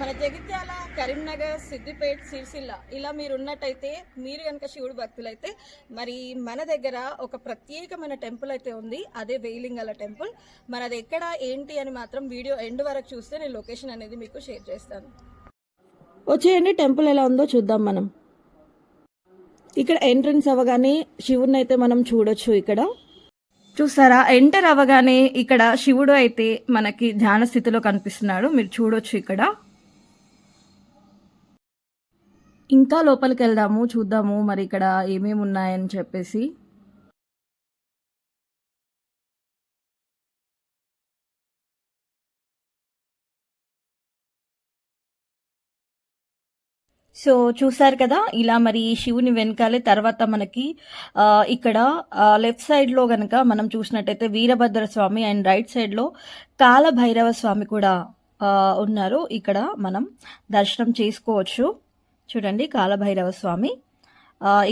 మన జగిత్యాల కరీంనగర్ సిద్దిపేట్ సిరిసిల్ల ఇలా మీరు ఉన్నట్టయితే మీరు కనుక శివుడు భక్తులైతే మరి మన దగ్గర ఒక ప్రత్యేకమైన టెంపుల్ అయితే ఉంది. అదే వేయిలింగల టెంపుల్. మనది ఎక్కడ ఏంటి అని మాత్రం వీడియో ఎండ్ వరకు చూస్తే నేను లొకేషన్ అనేది మీకు షేర్ చేస్తాను. వచ్చేయండి టెంపుల్ ఎలా ఉందో చూద్దాం మనం. ఇక్కడ ఎంట్రన్స్ అవ్వగానే శివుడిని అయితే మనం చూడొచ్చు ఇక్కడ. చూసారా ఎంటర్ అవ్వగానే ఇక్కడ శివుడు అయితే మనకి ధ్యాన స్థితిలో కనిపిస్తున్నాడు. మీరు చూడొచ్చు ఇక్కడ. ఇంకా లోపలికి వెళ్దాము చూద్దాము మరి ఇక్కడ ఏమేమి ఉన్నాయని చెప్పేసి. సో చూసారు కదా ఇలా మరి శివుని వెనకాలే తర్వాత మనకి ఇక్కడ లెఫ్ట్ సైడ్లో కనుక గనక మనం చూసినట్టయితే వీరభద్ర స్వామి అండ్ రైట్ సైడ్లో కాలభైరవ స్వామి కూడా ఉన్నారు. ఇక్కడ మనం దర్శనం చేసుకోవచ్చు. చూడండి కాలభైరవ స్వామి.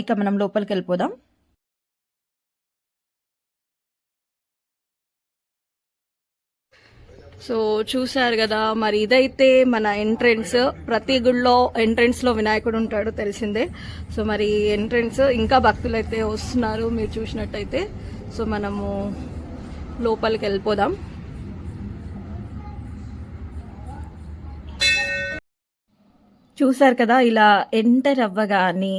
ఇక మనం లోపలికి వెళ్ళిపోదాం. సో చూశారు కదా మరి ఇదైతే మన ఎంట్రెన్స్ ప్రతి గుడిలో ఎంట్రెన్స్లో వినాయకుడు ఉంటాడు తెలిసిందే. సో మరి ఎంట్రెన్స్ ఇంకా భక్తులు అయితే వస్తున్నారు మీరు చూసినట్టయితే. సో మనము లోపలికి వెళ్ళిపోదాం. చూశారు కదా ఇలా ఎంటర్ అవ్వగానే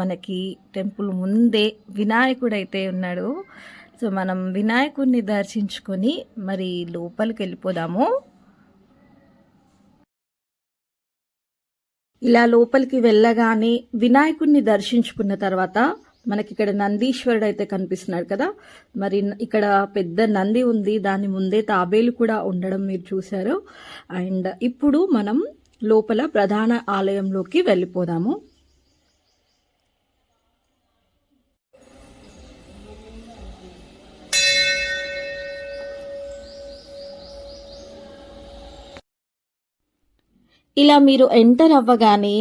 మనకి టెంపుల్ ముందే వినాయకుడు అయితే ఉన్నాడు. సో మనం వినాయకుడిని దర్శించుకొని మరి లోపలికి వెళ్ళిపోదాము. ఇలా లోపలికి వెళ్ళగానే వినాయకుడిని దర్శించుకున్న తర్వాత మనకి ఇక్కడ నందీశ్వరుడు అయితే కనిపిస్తున్నాడు కదా. మరి ఇక్కడ పెద్ద నంది ఉంది. దాని ముందే తాబేలు కూడా ఉండడం మీరు చూశారు. అండ్ ఇప్పుడు మనం లోపల ప్రధాన ఆలయంలోకి వెళ్ళిపోదాము. ఇలా మీరు ఎంటర్ అవ్వగానే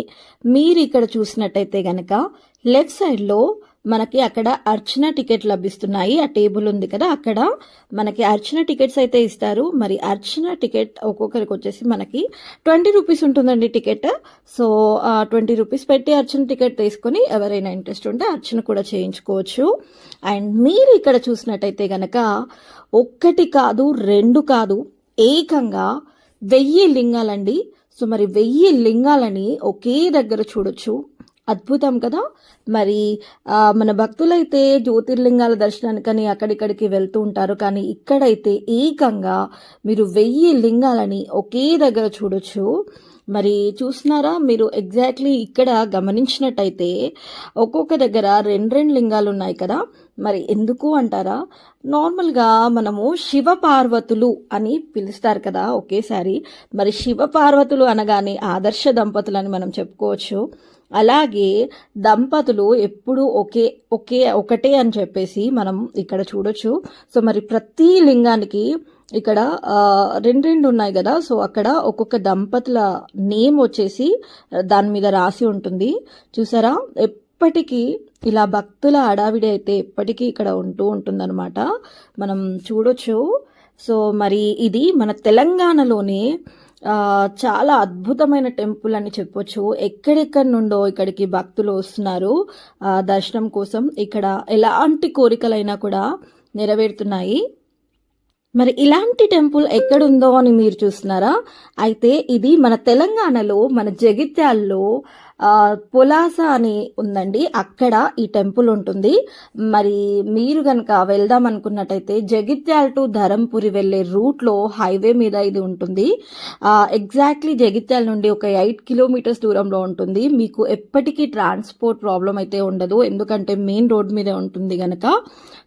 మీరు ఇక్కడ చూసినట్టయితే గనక లెఫ్ట్ సైడ్లో మనకి అక్కడ అర్చన టికెట్ లభిస్తున్నాయి. ఆ టేబుల్ ఉంది కదా అక్కడ మనకి అర్చన టికెట్స్ అయితే ఇస్తారు. మరి అర్చన టికెట్ ఒక్కొక్కరికి వచ్చేసి మనకి ట్వంటీ రూపీస్ ఉంటుందండి టికెట్. సో ట్వంటీ రూపీస్ పెట్టి అర్చన టికెట్ తీసుకొని ఎవరైనా ఇంట్రెస్ట్ ఉంటే అర్చన కూడా చేయించుకోవచ్చు. అండ్ మీరు ఇక్కడ చూసినట్టయితే గనక ఒక్కటి కాదు రెండు కాదు ఏకంగా వెయ్యి లింగాలండి. సో మరి వెయ్యి లింగాలని ఒకే దగ్గర చూడొచ్చు. అద్భుతం కదా? మరి మన భక్తులైతే జ్యోతిర్లింగాల దర్శనానికని అక్కడిక్కడికి వెళ్తూ ఉంటారు. కానీ ఇక్కడైతే ఏకంగా మీరు వెయ్యి లింగాలని ఒకే దగ్గర చూడొచ్చు. మరి చూస్తున్నారా? మీరు ఎగ్జాక్ట్లీ ఇక్కడ గమనించినట్టయితే ఒక్కొక్క దగ్గర రెండు రెండు లింగాలు ఉన్నాయి కదా? మరి ఎందుకు అంటారా? నార్మల్గా మనము శివ పార్వతులు అని పిలుస్తారు కదా ఒకేసారి. మరి శివ పార్వతులు అనగానే ఆదర్శ దంపతులని మనం చెప్పుకోవచ్చు. అలాగే దంపతులు ఎప్పుడు ఒకే ఒకే ఒకటే అని చెప్పేసి మనం ఇక్కడ చూడొచ్చు. సో మరి ప్రతి లింగానికి ఇక్కడ రెండు రెండు ఉన్నాయి కదా. సో అక్కడ ఒక్కొక్క దంపతుల నేమ్ వచ్చేసి దాని మీద రాసి ఉంటుంది. చూసారా? ఎప్పటికీ ఇలా భక్తుల అడావిడి అయితే ఎప్పటికీ ఇక్కడ ఉంటూ ఉంటుందన్నమాట. మనం చూడొచ్చు. సో మరి ఇది మన తెలంగాణలోనే చాలా అద్భుతమైన టెంపుల్ అని చెప్పొచ్చు. ఎక్కడెక్కడి నుండో ఇక్కడికి భక్తులు వస్తున్నారు. దర్శనం కోసం ఇక్కడ ఎలాంటి కోరికలైనా కూడా నెరవేరుతున్నాయి. మరి ఇలాంటి టెంపుల్ ఎక్కడుందో అని మీరు చూస్తున్నారా? అయితే ఇది మన తెలంగాణలో మన జగిత్యాల్లో పొలాస అని ఉందండి. అక్కడ ఈ టెంపుల్ ఉంటుంది. మరి మీరు కనుక వెళ్దాం అనుకున్నట్టయితే జగిత్యాల టు ధరంపురి వెళ్ళే రూట్లో హైవే మీద ఇది ఉంటుంది. ఎగ్జాక్ట్లీ జగిత్యాల నుండి ఒక ఎయిట్ కిలోమీటర్స్ దూరంలో ఉంటుంది. మీకు ఎప్పటికీ ట్రాన్స్పోర్ట్ ప్రాబ్లం అయితే ఉండదు. ఎందుకంటే మెయిన్ రోడ్ మీదే ఉంటుంది గనక.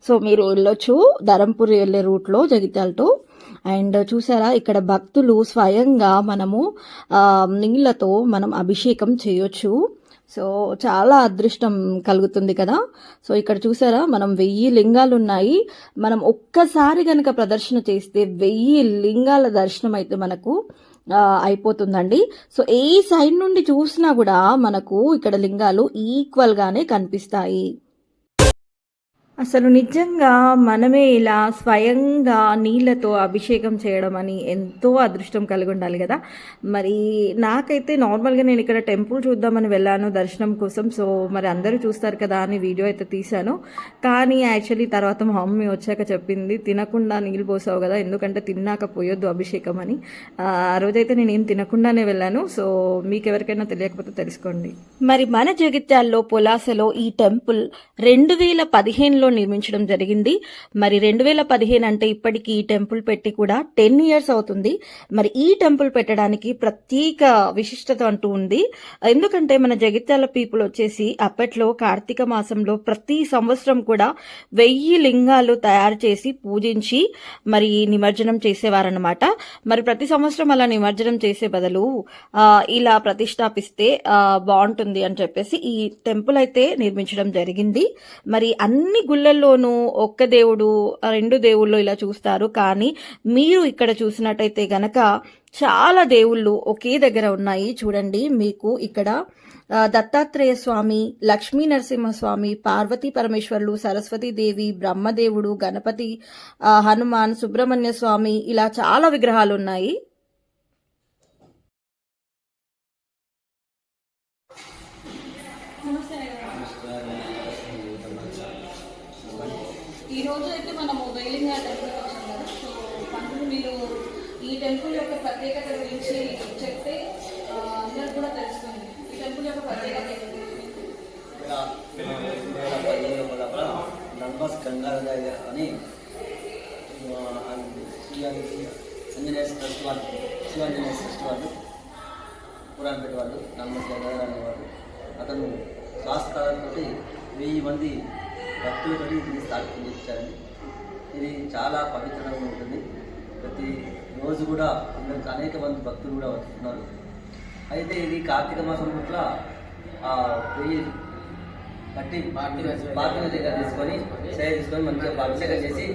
సో మీరు వెళ్ళొచ్చు. ధరంపురి వెళ్ళే రూట్లో జగిత్యాల టు అండ్ చూసారా ఇక్కడ భక్తులు స్వయంగా మనము నీళ్ళతో మనం అభిషేకం చేయొచ్చు. సో చాలా అదృష్టం కలుగుతుంది కదా. సో ఇక్కడ చూసారా మనం వెయ్యి లింగాలు ఉన్నాయి మనం ఒక్కసారి కనుక ప్రదర్శన చేస్తే వెయ్యి లింగాల దర్శనం అయితే మనకు అయిపోతుందండి. సో ఏ సైడ్ నుండి చూసినా కూడా మనకు ఇక్కడ లింగాలు ఈక్వల్గానే కనిపిస్తాయి. అసలు నిజంగా మనమే ఇలా స్వయంగా నీళ్ళతో అభిషేకం చేయడం అని ఎంతో అదృష్టం కలిగి ఉండాలి కదా. మరి నాకైతే నార్మల్గా నేను ఇక్కడ టెంపుల్ చూద్దామని వెళ్ళాను దర్శనం కోసం. సో మరి అందరూ చూస్తారు కదా అని వీడియో అయితే తీశాను. కానీ యాక్చువల్లీ తర్వాత మా మమ్మీ వచ్చాక చెప్పింది తినకుండా నీళ్ళు పోసావు కదా ఎందుకంటే తిన్నాక పోయొద్దు అభిషేకం అని. ఆ రోజైతే నేను ఏం తినకుండానే వెళ్ళాను. సో మీకు ఎవరికైనా తెలియకపోతే తెలుసుకోండి. మరి మన జగిత్యాల్లో పొలాసలో ఈ టెంపుల్ రెండు వేల పదిహేను పదిహేనులో నిర్మించడం జరిగింది. మరి రెండు వేల పదిహేను అంటే ఇప్పటికి ఈ టెంపుల్ పెట్టి కూడా టెన్ ఇయర్స్ అవుతుంది. మరి ఈ టెంపుల్ పెట్టడానికి ప్రత్యేక విశిష్టత అంటూ ఉంది. ఎందుకంటే మన జగిత్యాల పీపుల్ వచ్చేసి అప్పట్లో కార్తీక మాసంలో ప్రతి సంవత్సరం కూడా వెయ్యి లింగాలు తయారు చేసి పూజించి మరి నిమజ్జనం చేసేవారనమాట మరి ప్రతి సంవత్సరం అలా నిమజ్జనం చేసే బదులు ఇలా ప్రతిష్టాపిస్తే బాగుంటుంది అని చెప్పేసి ఈ టెంపుల్ అయితే నిర్మించడం జరిగింది. మరి అన్ని గుళ్ళల్లోనూ ఒక్క దేవుడు రెండు దేవుళ్ళు ఇలా చూస్తారు. కానీ మీరు ఇక్కడ చూసినట్టయితే గనక చాలా దేవుళ్ళు ఒకే దగ్గర ఉన్నాయి. చూడండి మీకు ఇక్కడ దత్తాత్రేయ స్వామి లక్ష్మీ నరసింహస్వామి పార్వతీ పరమేశ్వర్లు సరస్వతీదేవి బ్రహ్మదేవుడు గణపతి హనుమాన్ సుబ్రహ్మణ్య స్వామి ఇలా చాలా విగ్రహాలు ఉన్నాయి. ఈ రోజు అయితే మనము వెయిలింగ్ టెంపుల్ వచ్చాం కదా. సో పంతులు మీరు ఈ టెంపుల్ యొక్క ప్రత్యేకత గురించి చెప్తే అందరూ కూడా తెలుస్తుంది ఈ టెంపుల్ యొక్క ప్రత్యేకత ఏంటి? గంగాధర అని ఆంజనేయ ట్రస్ట్ వాళ్ళు శివాంజనేయ ట్రస్ట్ వాళ్ళు పురాణపేట వాళ్ళు నంబర్స్ గంగాధర అనేవాళ్ళు. అతను శాస్త్రాలతో వెయ్యి మంది భక్తులతో దీన్ని స్థాపితం చేశారండి ఇది చాలా పవిత్రంగా ఉంటుంది. ప్రతి రోజు కూడా అందరికి అనేక మంది భక్తులు కూడా వస్తున్నారు. అయితే ఇది కార్తీక మాసం పట్ల ఆ, వెయ్యి కట్టి బాటిన దగ్గర తీసుకొని సేవ తీసుకొని మంచిగా అభిషేకం చేసి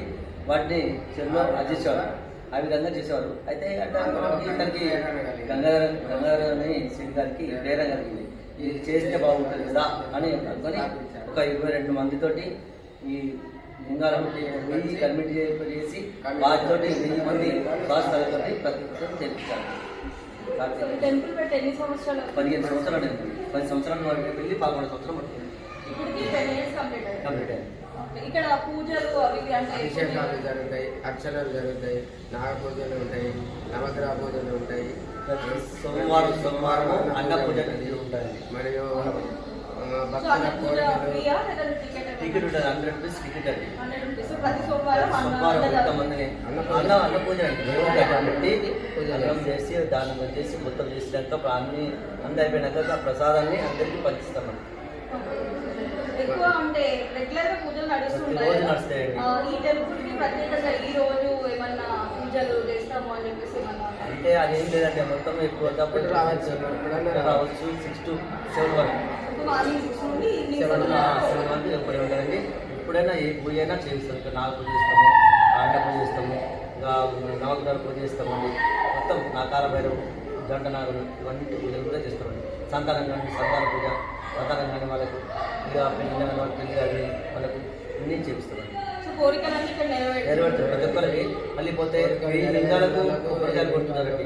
వాటిని చెరువులో అర్జించేవారు. ఆ విధంగా చేసేవారు. అయితే అంటే ఇతనికి గంగాధర గంగాధర అని శ్రీ గారికి ప్రేరణ కలిగింది. ఇది చేస్తే బాగుంటుంది కదా అని అనుకొని ఒక ఇరవై రెండు మందితోటి ఈ వెయ్యి కమిటీ చేసి వాటితోటి వెయ్యి మంది భాషలతో సంవత్సరాలు అవుతుంది? పదిహేను సంవత్సరాలు పది సంవత్సరాలు వరకు వెళ్ళి పదకొండు సంవత్సరం పడుతుంది. కంప్లీట్ అయింది. ఇక్కడ పూజలు అభిషేకాలు జరుగుతాయి అర్చనలు జరుగుతాయి నాగ పూజలు ఉంటాయి నవగ్రహ పూజలు ఉంటాయి. సోమవారం సోమవారం అన్న పూజ ఉంటాయి. మరియు టికెట్ ఉంటుంది హండ్రెడ్ రూపీస్ టికెట్ ప్రతి సోమవారం అన్న. కొంతమందిని అన్న అన్న పూజ అండి. దేవుడు కాబట్టి అన్నం చేసి దానం చేసి మొత్తం చేసినాక అన్ని అంది అయిపోయినాక ఆ ప్రసాదాన్ని అందరికీ పంచిస్తామండి. ఎక్కువ అంటే రెగ్యులర్గా పూజలు నడుస్తుంటాయి ఈ టెంపుల్కి ప్రత్యేకంగా ఈ రోజు పూజలు చేస్తాము అని చెప్పేసి అంటే అదేం లేదంటే మొత్తం ఎక్కువ కాబట్టి రావచ్చు, ఎప్పుడన్నా రావచ్చు. సిక్స్ టు సెవెన్ వరకు. మార్నింగ్ సిక్స్ నుండి ఈవినింగ్ Seven సెవెన్. సెవెన్ వరకు ఎప్పుడే ఉంటుందండి ఎప్పుడైనా ఏ పూజ అయినా చేయిస్తాం. ఇంకా నాగ పూజ చేస్తాము అన్న పూజ చేస్తాము ఇంకా నవగ్రహాల పూజ చేస్తామండి. మొత్తం నాకాల భైరవు జంట నాగులు ఇవన్నీ పూజలు కూడా చేస్తామండి. సంతానం కానీ సంతాన పూజ సంతానం కానీ వాళ్ళకు ఇక పెళ్ళి కానీ వాళ్ళకి పెళ్ళి కానీ వాళ్ళకు అన్నీ చేపిస్తామండి. కోరికలన్నీ ఇక్కడ నెరవేరుతాయి. నెరవేరుతారు ప్రతి ఒక్కరికి మళ్ళీ పోతే వెయ్యి లింగాలకు కొడుతున్నారండి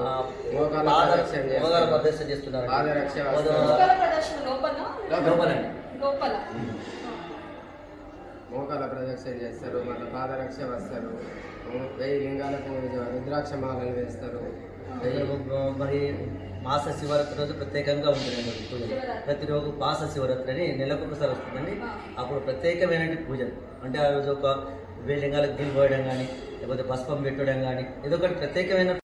ఆ కోరికలు వాళ్ళకు. ప్రదర్శన చేస్తున్నారు. పాదరక్ష మోద- లోపల ప్రదర్శన లోపల? లోపలండి లోపల. మోకాల ప్రదక్షిణ చేస్తారు. మళ్ళీ పాదరక్ష వస్తారు. వెయ్యి లింగాలకు రుద్రాక్ష మాలను వేస్తారు. మరి మాస శివరాత్రి రోజు ప్రత్యేకంగా ఉంటుంది పూజ ప్రతిరోజు మాస శివరాత్రి అని నెలకు ఒకసారి వస్తుందండి. అప్పుడు ప్రత్యేకమైన పూజలు అంటే ఆ రోజు ఒక వేలింగాలకు దిల్ పోయడం కానీ లేకపోతే బస్పం పెట్టడం కానీ ఏదో ఒకటి ప్రత్యేకమైన